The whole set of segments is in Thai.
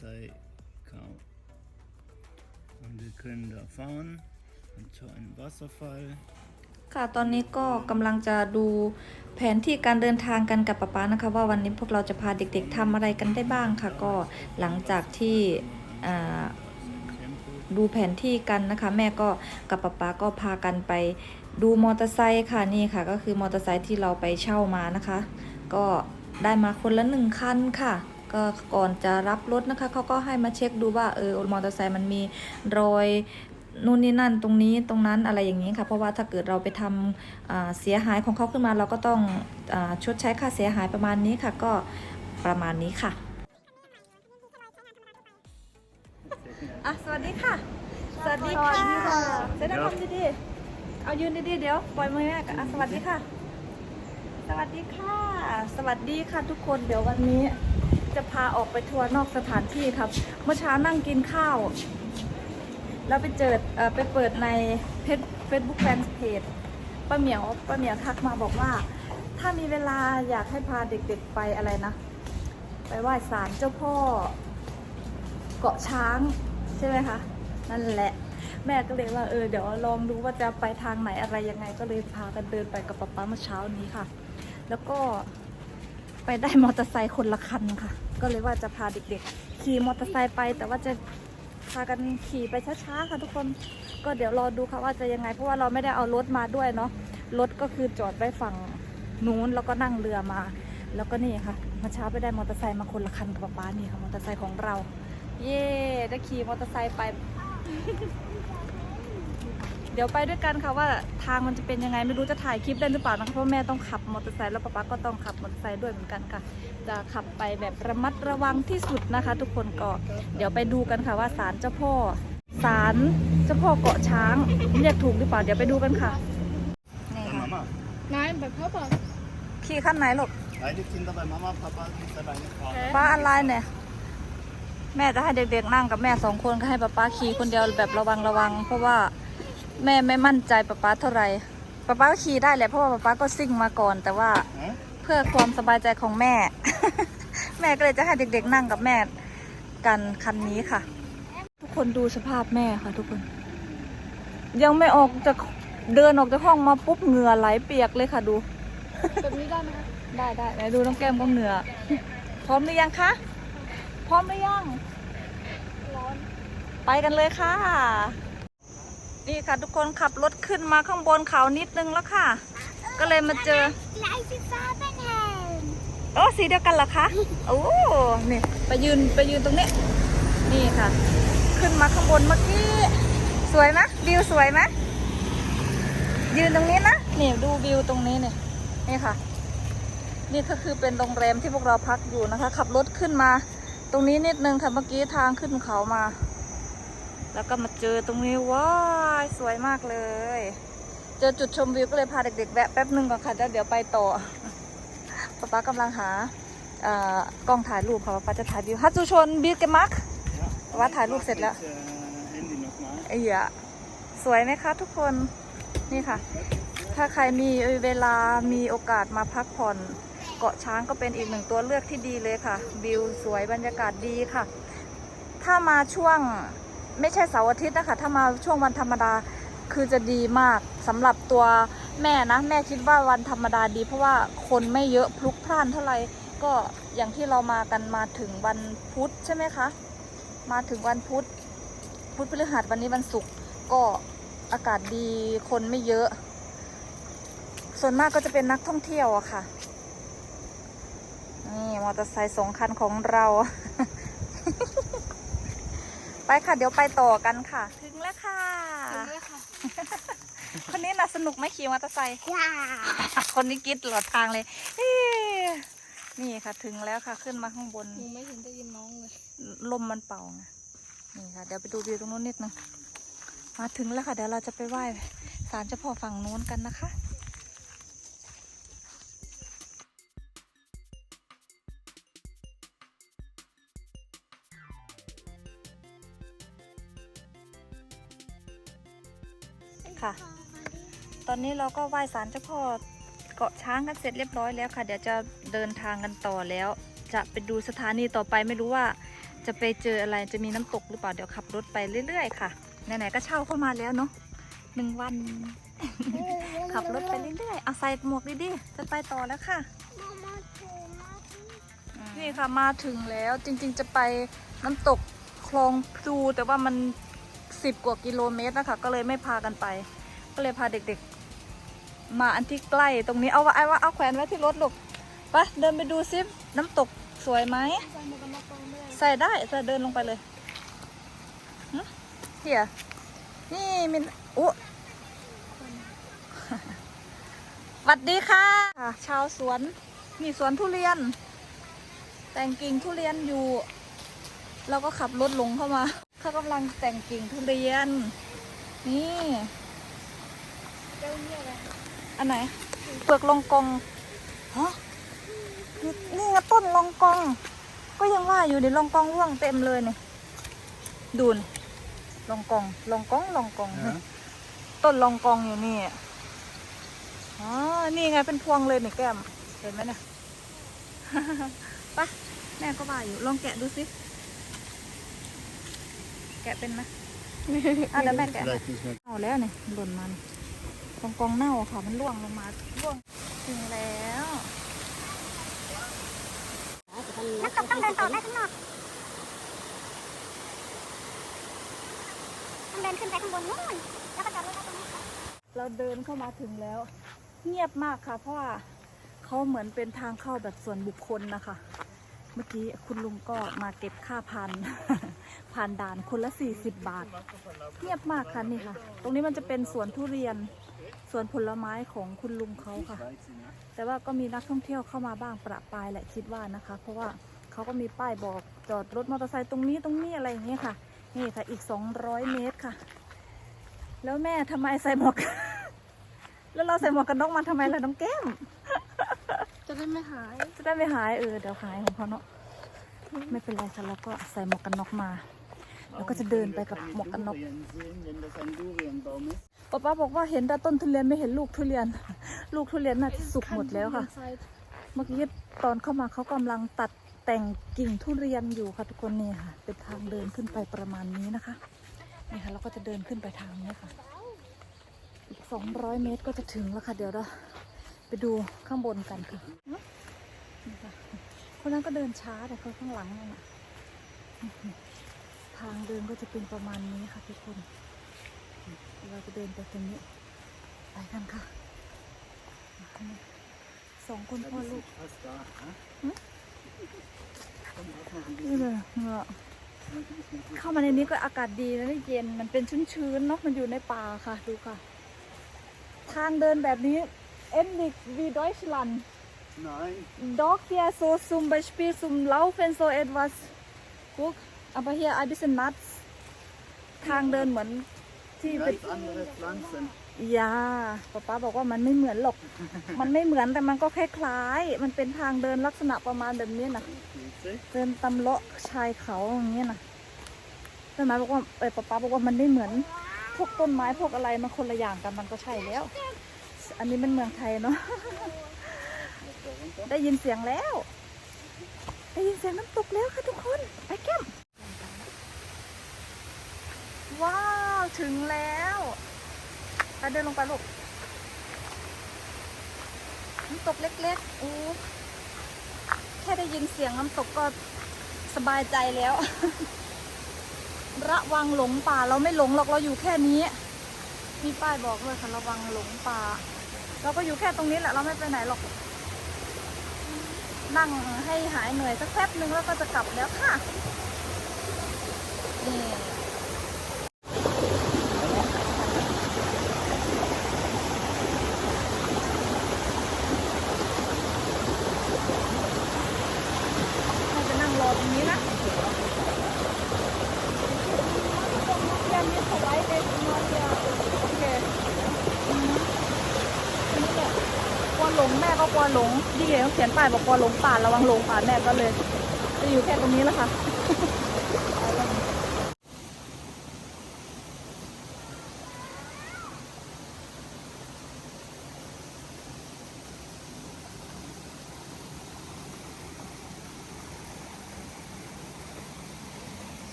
Polizei kaum. Und wir können da fahren. Und so ein Wasserfall. ค่ะ ตอนนี้ก็กำลังจะดูแผนที่การเดินทางกันกับป๊าป๊านะคะ ว่าวันนี้พวกเราจะพาเด็กๆทำอะไรกันได้บ้างค่ะ ก็หลังจากที่อ่าดูแผนที่กันนะคะ แม่ก็กับป๊าป๊าก็พากันไปดูมอเตอร์ไซค์ค่ะนี่ค่ะ ก็คือมอเตอร์ไซค์ที่เราไปเช่ามานะคะ ก็ได้มาคนละหนึ่งคันค่ะ ก็ก่อนจะรับรถนะคะเขาก็ให้มาเช็คดูว่าเออมอเตอร์ไซค์มันมีรอยนู่นนี่นั่นตรงนี้ตรงนั้นอะไรอย่างนี้ค่ะ เพราะว่าถ้าเกิดเราไปทำอ่าเสียหายของเขาขึ้นมาเราก็ต้องอาชดใช้ค่าเสียหายประมาณนี้ค่ะก็ประมาณนี้ค่ะอะสวัสดีค่ะ สวัสดีค่ะเซนทำดีๆเอายืนดีๆเดี๋ยวปล่อยมือแม่กันอะสวัสดีค่ะ สวัสดีค่ะ สวัสดีค่ะทุกคนเดี๋ยววันนี้ จะพาออกไปทัวร์นอกสถานที่ครับ เมื่อเช้านั่งกินข้าว แล้วไปเจออไปเปิดในเพจเฟซบุ๊กแฟนเพจป้าเหมียวป้าเหมียวทักมาบอกว่า ถ้ามีเวลาอยากให้พาเด็กๆไปอะไรนะ ไปไหว้ศาลเจ้าพ่อ เกาะช้างใช่ไหมคะ นั่นแหละแม่ก็เลยว่าเออเดี๋ยวลองดูว่าจะไปทางไหนอะไรยังไงก็เลยพากันเดินไปกับป๊าป๊าเมื่อเช้านี้ค่ะ แล้วก็ ไปได้มอเตอร์ไซค์คนละคันค่ะ ก็เลยว่าจะพาเด็กๆ ขี่มอเตอร์ไซค์ไป แต่ว่าจะพากันขี่ไปช้าๆค่ะทุกคนก็เดี๋ยวรอดูค่ะว่าจะยังไง เพราะว่าเราไม่ได้เอารถมาด้วยเนาะรถก็คือจอดไว้ฝั่งนู้นแล้วก็นั่งเรือมา แล้วก็นี่ค่ะมื่อเช้าไปได้มอเตอร์ไซค์มาคนละคันกับป๊าป๊านี่ค่ะมอเตอร์ไซค์ของเรา เย่ได้ขี่มอเตอร์ไซค์ไป เดี๋ยวไปด้วยกันค่ะว่าทางมันจะเป็นยังไงไม่รู้จะถ่ายคลิปได้หรือเปล่านะคะเพราะแม่ต้องขับมอเตอร์ไซค์แล้วป๊าป๊าก็ต้องขับมอเตอร์ไซค์ด้วยเหมือนกันค่ะ จะขับไปแบบระมัดระวังที่สุดนะคะ ทุกคนก็เดี๋ยวไปดูกันค่ะว่าศาลเจ้าพ่อศาลเจ้าพ่อเกาะช้างเรียกถูกหรือเปล่าเดี๋ยวไปดูกันค่ะนี่ Bei ค่ะ Mama. Nein, bei Papa. ขี่ขั้นไหนลูก Beide Kinder bei Mama, Papa ist dabei eine Frau. ป้าอะไรเนี่ยแม่จะให้เด็กๆนั่งกับแม่สองคนก็ให้ป๊าป๊าขี่คนเดียวแบบระวังระวัง เพราะว่า แม่ไม่มั่นใจป๊าป๊าเท่าไหร่ป๊าป๊าก็ขี่ได้แหละเพราะว่าป๊าป๊าก็ซิ่งมาก่อน แต่ว่า Hä? เพื่อความสบายใจของแม่ แม่ก็เลยจะให้เด็กๆนั่งกับแม่กันคันนี้ค่ะ ทุกคนดูสภาพแม่ค่ะทุกคน ยังไม่ออกจากเดินออกจากห้องมาปุ๊บเหงื่อไหลเปียกเลยค่ะดูแบบนี้ได้ไหมคะได้ได้ไหนดูน้องแก้มก็เหงื่อพร้อมหรือยังคะพร้อมหรือยังร้อนไปกันเลยค่ะ นี่ค่ะทุกคนขับรถขึ้นมาข้างบนเขานิดนึงแล้วค่ะ ก็เลยมาเจอ Gleiche Farben haben. โอ้สีเดียวกันเหรอคะโอ้นี่ไปยืนไปยืนตรงนี้ นี่ค่ะ ขึ้นมาข้างบนเมื่อกี้ สวยไหมวิวสวยไหมยืนตรงนี้นะนี่ดูวิวตรงนี้เนี่ยนี่ค่ะ นี่ก็คือเป็นโรงแรมที่พวกเราพักอยู่นะคะ ขับรถขึ้นมา ตรงนี้นิดนึงค่ะเมื่อกี้ทางขึ้นเขามา แล้วก็มาเจอตรงนี้ว้ายสวยมากเลย เจอจุดชมวิวก็เลยพาเด็กๆแวะแป๊บนึงก่อนค่ะแล้วเดี๋ยวไปต่อป๊าป๊ากำลังหากล้องถ่ายรูปค่ะป๊าป๊าจะถ่ายวิวฮัตจูชนบิลเกมัก Ja. ป๊าป๊าถ่ายรูปเสร็จแล้วไอ้เหี้ยสวยไหมคะทุกคนนี่ค่ะ ถ้าใครมีเวลามีโอกาสมาพักผ่อน เกาะช้างก็เป็นอีกหนึ่งตัวเลือกที่ดีเลยค่ะ วิวสวยบรรยากาศดีค่ะ ถ้ามาช่วง ไม่ใช่เสาร์อาทิตย์นะคะ ถ้ามาช่วงวันธรรมดาคือจะดีมากสำหรับตัวแม่นะ แม่คิดว่าวันธรรมดาดี เพราะว่าคนไม่เยอะพลุกพล่านเท่าไหร่ก็อย่างที่เรามากันมาถึงวันพุธใช่ไหมคะ มาถึงวันพุธ พุธพฤหัสวันนี้วันศุกร์ก็อากาศดีคนไม่เยอะ ส่วนมากก็จะเป็นนักท่องเที่ยวอะค่ะ นี่มอเตอร์ไซค์สองคันของเรา ไปค่ะ เดี๋ยวไปต่อกันค่ะถึงแล้วค่ะ ถึงแล้วค่ะ คนนี้น่ะสนุกไหมขี่มอเตอร์ไซค์ว้าคนนี้กรีดตลอดทางเลยเอ๊ะนี่ค่ะถึงแล้วค่ะขึ้นมาข้างบนหนูไม่เห็นได้ยินน้องเลย ลมมันเป่าไงนี่ค่ะ เดี๋ยวไปดูวิวตรงนู้นนิดนึง มาถึงแล้วค่ะ เดี๋ยวเราจะไปไหว้ศาลเจ้าพ่อฝั่งนู้นกันนะคะ ค่ะ ตอนนี้เราก็ไหว้ศาลเจ้าพ่อเกาะช้างกันเสร็จเรียบร้อยแล้วค่ะ เดี๋ยวจะเดินทางกันต่อแล้ว จะไปดูสถานีต่อไปไม่รู้ว่า จะไปเจออะไรจะมีน้ำตกหรือเปล่าเดี๋ยวขับรถไปเรื่อย ๆ ค่ะไหนๆก็เช่าเข้ามาแล้วเนาะหนึ่งวัน ขับรถไปเรื่อยๆเอาใส่หมวกดีๆจะไปต่อแล้วค่ะมามาถูมาถูนี่ค่ะมาถึงแล้วจริงๆจะไปน้ำตกคลองพลูแต่ว่ามัน สิบกว่ากิโลเมตรนะคะ ก็เลยไม่พากันไป ก็เลยพาเด็กๆ มาอันที่ใกล้ตรงนี้เอาไว้เอาเอาแขวนไว้ที่รถลูกไปเดินไปดูซิน้ำตกสวยไหมใส่หมวกกันน็อกตรงด้ใส่ได้จะเดินลงไปเลยเฮียนี่มินโอ้หวัดดีค่ะ ชาวสวนนี่สวนทุเรียน แต่งกิ่งทุเรียนอยู่ เราก็ขับรถลงเข้ามา เขากำลังแต่งกิ่งทุเรียน นี่เจ้าเนี่ยเลยอันไหน เปลือกลองกองฮะนี่นี่ไงต้นลองกอง ก็ยังว่าอยู่ในลองกองร่วงเต็มเลยเนี่ยดูนลองกองลองกองลองกอง Ja. ต้นลองกองอยู่นี่อ๋อนี่ไงเป็นพวงเลยเนี่ยแก้มเห็นไหมเนี่ยไปะแม่ก็ว่าอยู่ลองแกะดูสิแกะเป็นไหมอะเดี๋ยวแม่แกะ Vielleicht nicht mehr. เอาแล้วเนี่ยหล่นมันกองกองเน่าค่ะ มันร่วงลงมาร่วงถึงแล้วน้ำตกต้องเดินต่อไปข้างนอกต้องเดินขึ้นไปข้างบนนู่นแล้วก็จอดรถไว้ตรงนี้เราเดินเข้ามาถึงแล้ว เงียบมากค่ะ เพราะว่าเขาเหมือนเป็นทางเข้าแบบส่วนบุคคลนะคะ เมื่อกี้คุณลุงก็มาเก็บค่าพัน ผ่านด่านคนละ 40 บาท เงียบมากค่ะนี่ค่ะ ตรงนี้มันจะเป็นสวนทุเรียนสวนผลไม้ของคุณลุงเขาค่ะ แต่ว่าก็มีนักท่องเที่ยวเข้ามาบ้างประปรายแหละคิดว่านะคะ เพราะว่าเขาก็มีป้ายบอกจอดรถมอเตอร์ไซค์ตรงนี้ตรงนี้อะไรอย่างเงี้ยค่ะ นี่ค่ะอีก 200 เมตรค่ะ แล้วแม่ทำไมใส่หมวก แล้วเราใส่หมวกกันน็อกมาทำไมล่ะน้องแก้ม จะได้ไม่หาย จะได้ไม่หายเออเดี๋ยวหายของเขาเนาะไม่เป็นไรค่ะเราก็ใส่หมวกกันน็อกมา แล้วก็จะเดินไปกับหมวกกันน็อก Durian sehen, wenn das ein Durianbaum ist. ป้าป้าบอกว่าเห็นแต่ต้นทุเรียนไม่เห็นลูกทุเรียน ลูกทุเรียนน่าจะสุกหมดแล้วค่ะ เมื่อกี้ตอนเข้ามาเขากำลังตัดแต่งกิ่งทุเรียนอยู่ค่ะทุกคนนี่ค่ะ เป็นทางเดินขึ้นไปประมาณนี้นะคะนี่ค่ะเราก็จะเดินขึ้นไปทางนี้ค่ะอีก200 เมตรก็จะถึงแล้วค่ะ เดี๋ยวเรา ไปดูข้างบนกันค่ะคนนั้นก็เดินช้าแต่เขาข้างหลังนั่นน่ะทางเดินก็จะเป็นประมาณนี้ค่ะทุกคน เราจะเดินไปตรงนี้ไปกันค่ะสองคนพ่อลูกนี่เลยเหงอะเข้ามาในนี้ก็อากาศดีนะนี่เย็นมันเป็นชื้นๆเนาะมันอยู่ในป่าค่ะ ดูค่ะ ทางเดินแบบนี้ Endlich wie Deutschland bisschen- Nein, Doch hier so zum Beispiel zum Laufen so etwas Guck aber hier ein bisschen nass ทางเดินเหมือนที่เป็น ganz andere Pflanzen. ยาป๊าป๊าบอกว่ามันไม่เหมือนหรอก มันไม่เหมือนแต่มันก็คล้ายๆ มันเป็นทางเดินลักษณะประมาณแบบนี้นะ Pilze. เดินตำเลาะชายเขาอย่างเงี้ยนะต้นไม้บอกว่าเออป๊าป๊าบอกว่ามันไม่เหมือน พวกต้นไม้พวกอะไรมันคนละอย่างกันมันก็ใช่แล้ว อันนี้มันเมืองไทยเนาะ ได้ยินเสียงแล้ว ได้ยินเสียงน้ำตกแล้วค่ะทุกคนไปแก้มว้าว ถึงแล้วไปเดินลงไปลูกน้ำตกเล็กๆอู้แค่ได้ยินเสียงน้ำตกก็สบายใจแล้ว ระวังหลงป่าเราไม่หลงหรอกเราอยู่แค่นี้ มีป้ายบอกเลยค่ะระวังหลงป่า เราก็อยู่แค่ตรงนี้แหละเราไม่ไปไหนหรอก นั่งให้หายเหนื่อยสักแป๊บนึงแล้วก็จะกลับแล้วค่ะ นี่ให้ไปนั่งรอตรงนี้นะเรียนนี้สไลด์เด็กนอนเดียวโอเคอืมอันนี้แหละ กลัวหลงแม่ก็กลัวหลงดีเลยเขายนป้ายบอกว่าหลงป่าระวังหลงป่าแม่ก็เลย จะอยู่แค่ตรงนี้แล้วค่ะ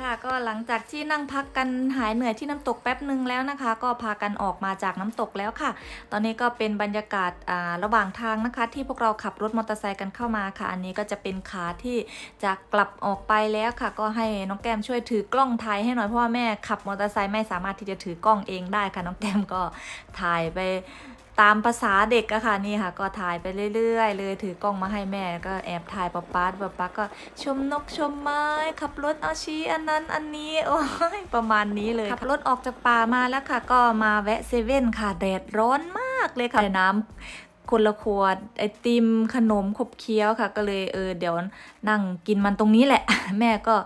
ค่ะก็หลังจากที่นั่งพักกันหายเหนื่อยที่น้ำตกแป๊บหนึ่งแล้วนะคะ ก็พากันออกมาจากน้ำตกแล้วค่ะ ตอนนี้ก็เป็นบรรยากาศอ่าระหว่างทางนะคะ ที่พวกเราขับรถมอเตอร์ไซค์กันเข้ามาค่ะ อันนี้ก็จะเป็นขาที่จะกลับออกไปแล้วค่ะ ก็ให้น้องแก้มช่วยถือกล้องถ่ายให้หน่อยเพราะว่าแม่ขับมอเตอร์ไซค์ไม่สามารถที่จะถือกล้องเองได้ค่ะน้องแก้มก็ถ่ายไป ตามภาษาเด็กอะค่ะนี่ค่ะ ก็ถ่ายไปเรื่อยๆ เลยถือกล้องมาให้แม่ก็แอบถ่ายป๊าป๊าป๊าป๊าก็ชมนกชมไม้ ขับรถเอาชี้อันนั้นอันนี้โอ้ยประมาณนี้เลยขับรถออกจากป่ามาแล้วค่ะ ก็มาแวะเซเว่นค่ะแดดร้อนมากเลยค่ะน้ำคนละขวดไอติมขนมขบเคี้ยวค่ะ ก็เลยเออเดี๋ยวนั่งกินมันตรงนี้แหละ แม่ก็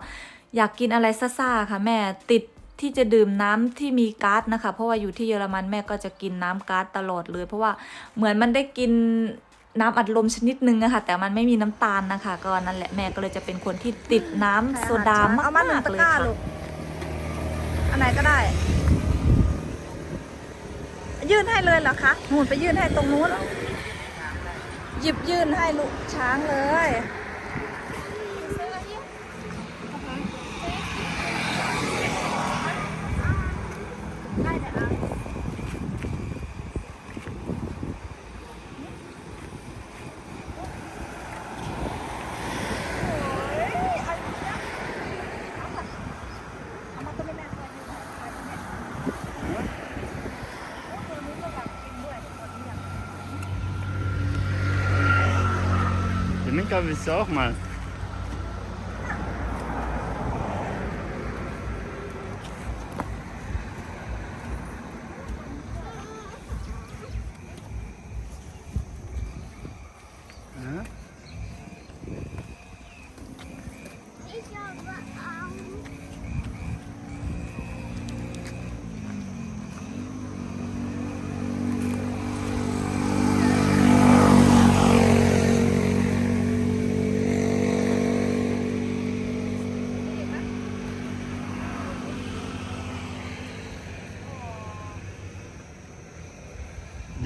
อยากกินอะไรซ่าๆค่ะ แม่ติด ที่จะดื่มน้ำที่มีก๊าซนะคะ เพราะว่าอยู่ที่เยอรมันแม่ก็จะกินน้ำก๊าซตลอดเลย เพราะว่าเหมือนมันได้กินน้ำอัดลมชนิดนึงอะค่ะ แต่มันไม่มีน้ำตาลนะคะ ก็นั่นแหละแม่ก็เลยจะเป็นคนที่ติดน้ำโซดามากเอามาหนึ่งๆตะเลยกร้าค่ะลูกอันไหนก็ได้ ยื่นให้เลยเหรอคะหมุนไปยื่นให้ตรงนู้นหยิบยื่นให้ลูกช้างเลย Minka willst du auch mal?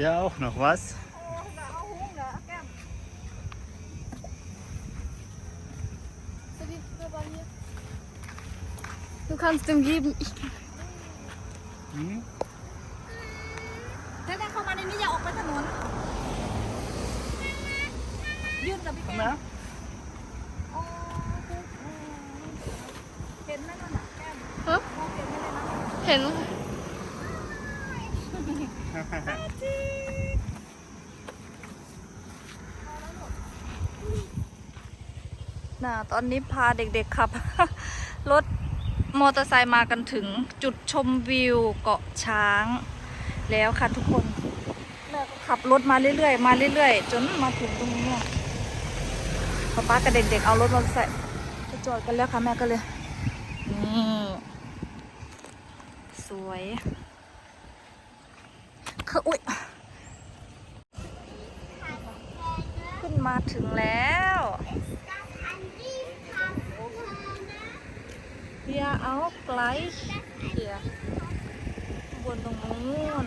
Der auch noch was? Du kannst ihm geben. Ich Hm? ถ้าได้เข้ามาในะตอนนี้พาเด็กๆขับ รถมอเตอร์ไซค์มากันถึงจุดชมวิวเกาะช้าง แล้วค่ะทุกคนแม่ก็ขับรถมาเรื่อยๆ มาเรื่อยๆ จนมาถึงตรงนี้ป๊าป๊ากับเด็กๆเอารถมอเตอร์ไซค์จอดกันแล้วค่ะแม่ก็เลยนี่สวยคืออุ๊ยขึ้นมาถึงแล้ว Hier auch gleich. Hier. บนตรงนู้น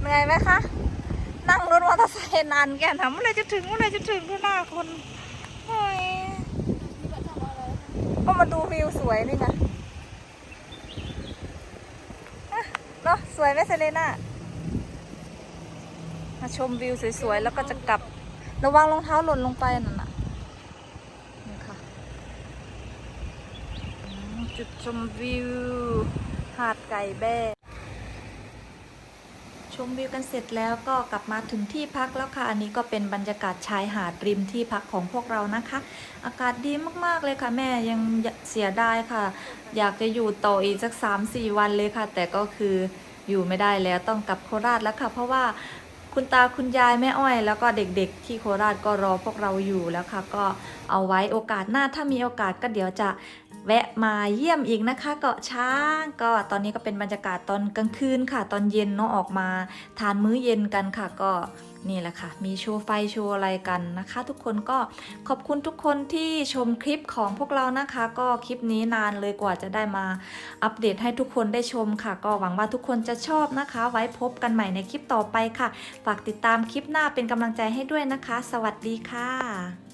เหนื่อยไหมคะ นั่งรถมอเตอร์ไซค์นานแกถามเมื่อไรจะถึงเมื่อไรจะถึงดูหน้าคนก็มาดูวิวสวยนี่ไงอะเนาะสวยไหมเซเลน่ามาชมวิวสวยๆ แล้วก็จะกลับ ระวังรองเท้าหล่นลงไปนั่นน่ะนี่ค่ะจุดชมวิว หาดไก่แบ้ชมวิวกันเสร็จแล้วก็กลับมาถึงที่พักแล้วค่ะ อันนี้ก็เป็นบรรยากาศชายหาดริมที่พักของพวกเรานะคะ อากาศดีมากๆเลยค่ะแม่ยังเสียดายค่ะ อยากจะอยู่ต่ออีกสัก 3-4 วันเลยค่ะ แต่ก็คืออยู่ไม่ได้แล้วต้องกลับโคราชแล้วค่ะ เพราะว่า คุณตาคุณยายแม่อ้อย แล้วก็เด็กๆ ที่โคราชก็รอพวกเราอยู่แล้วค่ะ ก็เอาไว้โอกาสหน้าถ้ามีโอกาสก็เดี๋ยวจะแวะมาเยี่ยมอีกนะคะเกาะช้าง ก็ตอนนี้ก็เป็นบรรยากาศตอนกลางคืนค่ะ ตอนเย็นเนาะออกมา ทานมื้อเย็นกันค่ะก็ นี่แหละค่ะ มีโชว์ไฟโชว์อะไรกันนะคะ ทุกคนก็ขอบคุณทุกคนที่ชมคลิปของพวกเรานะคะ ก็คลิปนี้นานเลยกว่าจะได้มาอัปเดตให้ทุกคนได้ชมค่ะ ก็หวังว่าทุกคนจะชอบนะคะ ไว้พบกันใหม่ในคลิปต่อไปค่ะ ฝากติดตามคลิปหน้าเป็นกำลังใจให้ด้วยนะคะ สวัสดีค่ะ